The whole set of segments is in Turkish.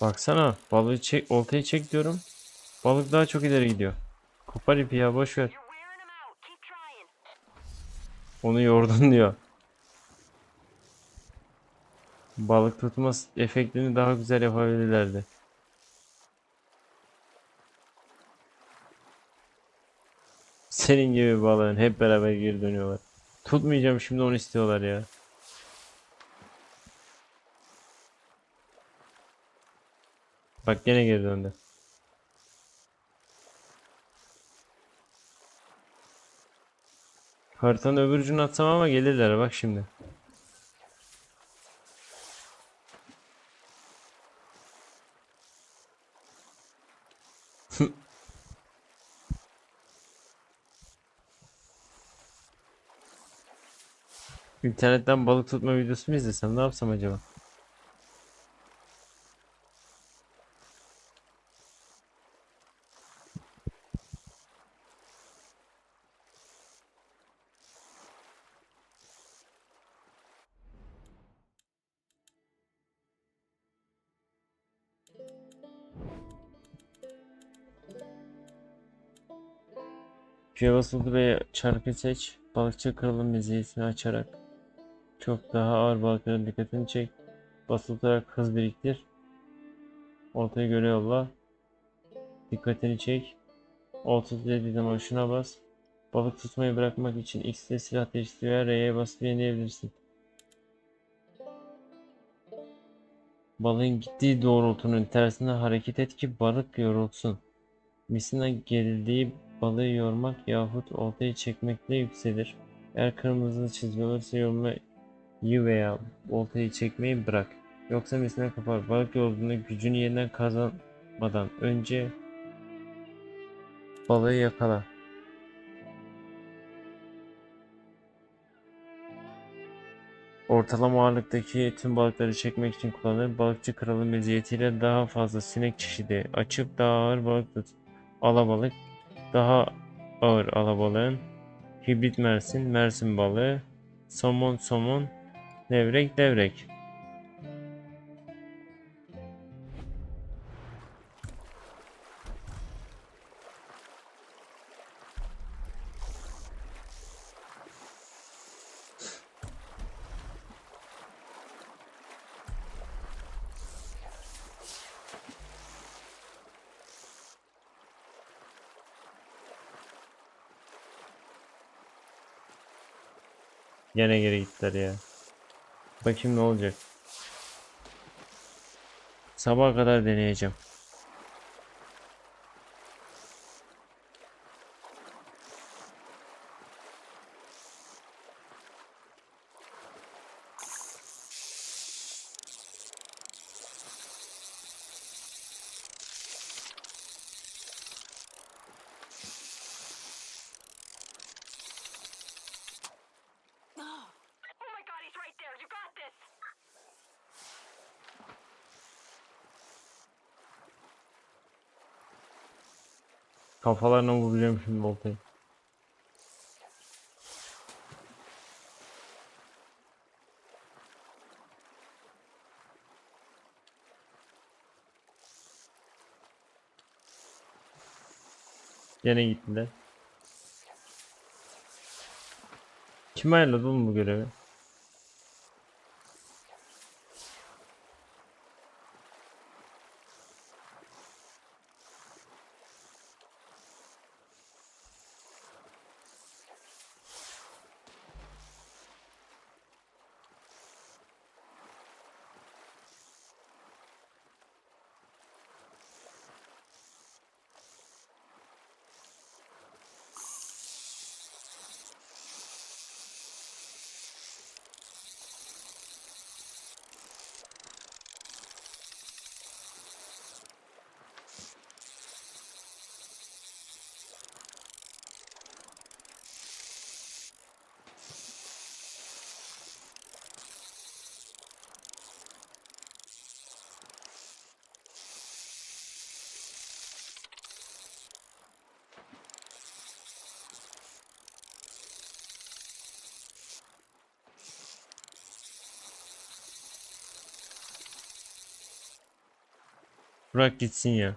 Baksana balığı çek, oltayı çek diyorum. Balık daha çok ileri gidiyor. Kopar ipi ya boş ver. Onu yordun diyor. Balık tutma efektini daha güzel yapabilirlerdi. Senin gibi balığın hep beraber geri dönüyorlar. Tutmayacağım şimdi onu istiyorlar ya. Bak gene geri döndü. Haritanın öbür ucunu atsam ama gelirler bak şimdi. İnternetten balık tutma videosu mu izlesem ne yapsam acaba? Basıldı ve çarpı seç. Balıkçı kralın meziyesini açarak çok daha ağır balıkların dikkatini çek. Basılarak hız biriktir. Oltayı göre yolla. Dikkatini çek. Olta dediği zaman şuna bas. Balık tutmayı bırakmak için X'de silah değiştir veya R'ye basıp yenileyebilirsin. Balığın gittiği doğrultunun tersine hareket et ki balık yorulsun. Misina gerildiği balığı yormak yahut oltayı çekmekle yükselir. Eğer kırmızı çizgi olursa yormayı veya oltayı çekmeyi bırak. Yoksa misina kapar. Balık yorulduğunda gücünü yeniden kazanmadan önce balığı yakala. Ortalama ağırlıktaki tüm balıkları çekmek için kullanılır. Balıkçı kralı meziyetiyle daha fazla sinek çeşidi açıp daha ağır balık tut. Alabalık daha ağır alabalığın hibrit mersin, mersin balığı, somon somon, levrek levrek. Gene geri gittiler ya. Bakayım ne olacak. Sabaha kadar deneyeceğim. Kafalarına vuracağım şimdi oltayı. Gene gittiler. Kim ayarladı oğlum bu görevi? Bırak gitsin ya.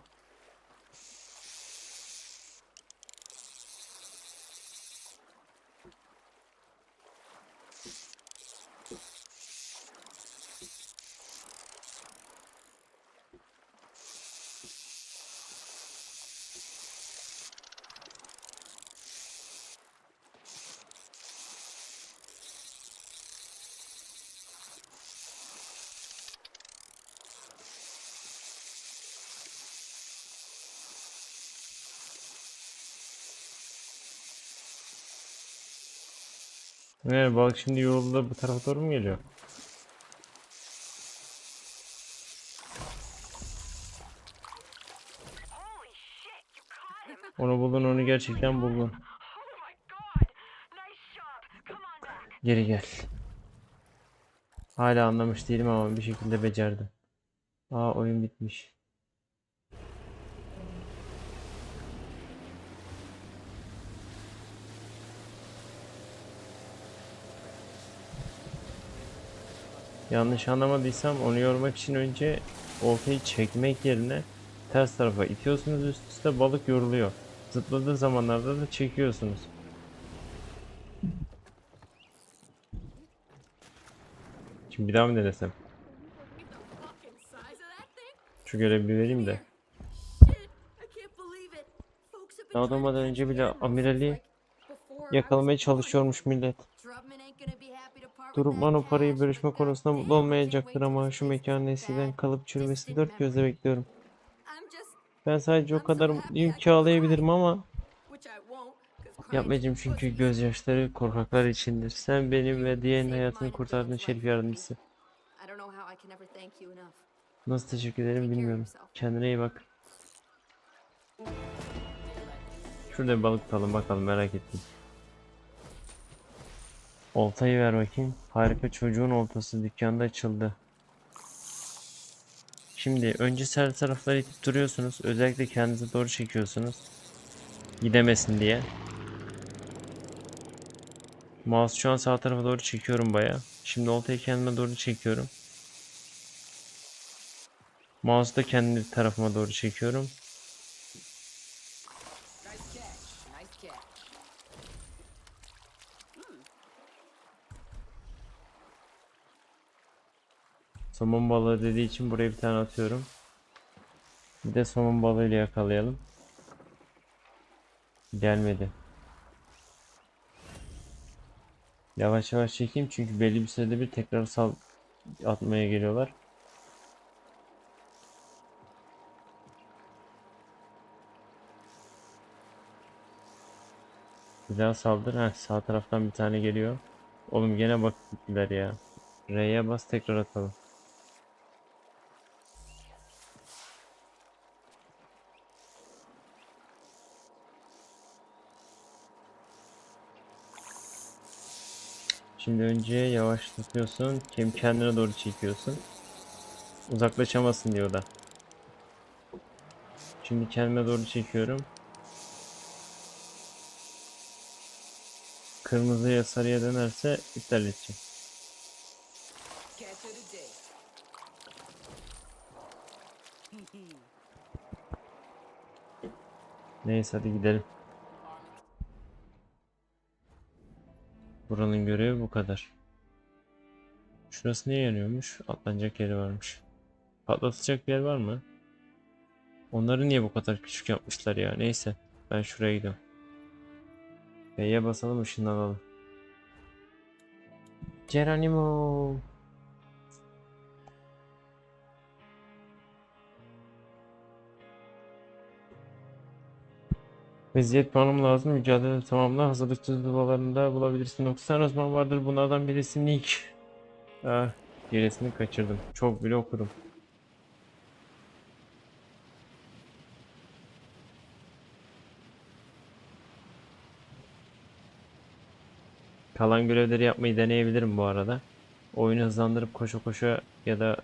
Evet balık şimdi yolda bu tarafa doğru mu geliyor? Onu buldun onu gerçekten buldun. Geri gel. Hala anlamış değilim ama bir şekilde becerdim. Aa oyun bitmiş. Yanlış anlamadıysam onu yormak için önce oltayı çekmek yerine ters tarafa itiyorsunuz üst üste balık yoruluyor. Zıpladığı zamanlarda da çekiyorsunuz. Şimdi bir daha mı denesem? Şu görevi vereyim de. Catch önce bile amirali Yakalamaya çalışıyormuş millet. Durupman o parayı bölüşme konusunda mutlu olmayacaktır ama şu mekanın eskiden kalıp çürümesi distant dört gözle bekliyorum. Ben sadece o kadar mutluyum ki ağlayabilirim ama for çünkü gözyaşları korkaklar içindir. Sen benim ve diğerinin hayatını Dan's şerif yardımcısı. Nasıl teşekkür ederim bilmiyorum. Kendine iyi bak. Şurada bir balık tutalım bakalım merak ettim. Oltayı ver bakayım. Harika çocuğun oltası dükkanda açıldı. Şimdi önce her tarafları itip duruyorsunuz. Özellikle kendinize doğru çekiyorsunuz. Gidemesin diye. Mouse şu an sağ tarafa doğru çekiyorum baya. Şimdi oltayı kendime doğru çekiyorum. Mouse'u da kendi tarafıma doğru çekiyorum. Somon balığı dediği için buraya bir tane atıyorum. Bir de somon balığıyla yakalayalım. Gelmedi. Yavaş yavaş çekeyim çünkü belli bir sürede bir tekrar sal atmaya geliyorlar. Bir daha saldır. Heh, sağ taraftan bir tane geliyor. Oğlum gene bak gittiler ya. R'ye bas tekrar atalım. Şimdi önce yavaşlatıyorsun. Hem kendine doğru çekiyorsun. Uzaklaşamasın diyor da. Şimdi kendime doğru çekiyorum. Kırmızıya sarıya dönerse iptal edeceğim. Neyse hadi gidelim. Buranın görevi bu kadar. Şurası niye yanıyormuş? Atlanacak yeri varmış. Patlatacak yer var mı? Onları niye bu kadar küçük yapmışlar ya? Neyse. Ben şuraya gidiyorum. B'ye basalım ışınlanalım. Geronimo. Vaziyet puanım lazım. Mücadele tamamla. Hazırlıkçı duvalarında bulabilirsin. 9 tane uzman vardır. Bunlardan birisi Nick. Ah, gerisini kaçırdım. Çok bile okurum. Kalan görevleri yapmayı deneyebilirim bu arada. Oyunu hızlandırıp koşa koşa ya da